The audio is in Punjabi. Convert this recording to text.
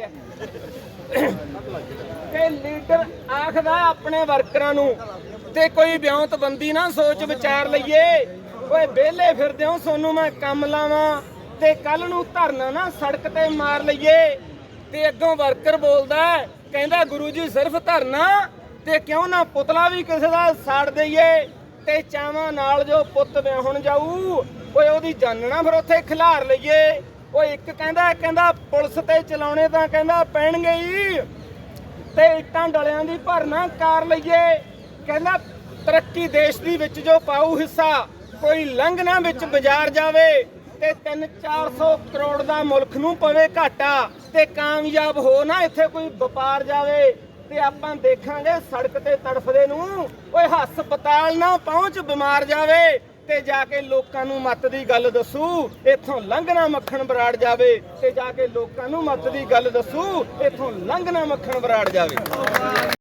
ਲੱਗਿਆ ਕਿ ਲੀਡਰ ਆਖਦਾ ਆਪਣੇ ਵਰਕਰਾਂ ਨੂੰ ਤੇ ਕੋਈ ਵਿਉਂਤਬੰਦੀ ਨਾ ਸੋਚ ਵਿਚਾਰ ਲਈਏ। ਓਏ ਵਿਹਲੇ ਫਿਰਦੇ ਹੋ, ਸੋਨੂੰ ਮੈਂ ਕੰਮ ਲਾਵਾਂ ਤੇ ਕੱਲ ਨੂੰ ਧਰਨਾ ਨਾ ਸੜਕ ਤੇ ਮਾਰ ਲਈਏ। ਤੇ ਅੱਗੋਂ ਵਰਕਰ ਬੋਲਦਾ ਕਹਿੰਦਾ ਗੁਰੂ ਜੀ ਸਿਰਫ ਧਰਨਾ ਤੇ ਕਿਉਂ ਨਾ ਪੁਤਲਾ ਵੀ ਕਿਸੇ ਦਾ ਸਾੜ ਦਈਏ ਤੇ ਚਾਵਾਂ ਨਾਲ ਜੋ ਪੁੱਤ ਵਿਆਹੁਣ ਜਾਊ, ਓਏ ਉਹਦੀ ਜਾਨਣਾ ਫਿਰ ਉੱਥੇ ਖਿਲਾਰ ਲਈਏ। ਉਹ ਇੱਕ ਕਹਿੰਦਾ ਕਹਿੰਦਾ ਪੁਲਿਸ ਤੇ ਚਲਾਉਣੇ ਤਾਂ ਕਹਿੰਦਾ ਪੈਣਗੇ ਹੀ। ਤੇ ਇੱਟਾਂ ਡਲਿਆਂ ਦੀ ਭਰਨਾ ਕਾਰ ਲਈਏ। ਕਹਿੰਦਾ ਤਰੱਕੀ ਦੇਸ਼ ਦੀ ਵਿੱਚ ਜੋ ਪਾਉ ਹਿੱਸਾ, ਕੋਈ ਲੰਘਣਾ ਵਿੱਚ ਬਾਜ਼ਾਰ ਜਾਵੇ। ਤੇ 3-400 ਕਰੋੜ ਦਾ ਮੁਲਕ ਨੂੰ ਪਵੇ ਘਾਟਾ ਤੇ ਕਾਮਯਾਬ ਹੋ ਨਾ ਇੱਥੇ ਕੋਈ ਵਪਾਰ ਜਾਵੇ। ਤੇ ਆਪਾਂ ਦੇਖਾਂਗੇ ਸੜਕ ਤੇ ਤੜਫਦੇ ਨੂੰ। ਓਏ ਹਸਪਤਾਲ ਨਾ ਪਹੁੰਚ, ਬਿਮਾਰ ਜਾਵੇ। ਤੇ ਜਾ ਕੇ ਲੋਕਾਂ ਨੂੰ ਮੱਤ ਦੀ ਗੱਲ ਦੱਸੂ, ਇੱਥੋਂ ਲੰਘਣਾ ਮੱਖਣ ਬਰਾੜ ਜਾਵੇ ਤੇ ਜਾ ਕੇ ਲੋਕਾਂ ਨੂੰ ਮੱਤ ਦੀ ਗੱਲ ਦੱਸੂ, ਇੱਥੋਂ ਲੰਘਣਾ ਮੱਖਣ ਬਰਾੜ ਜਾਵੇ।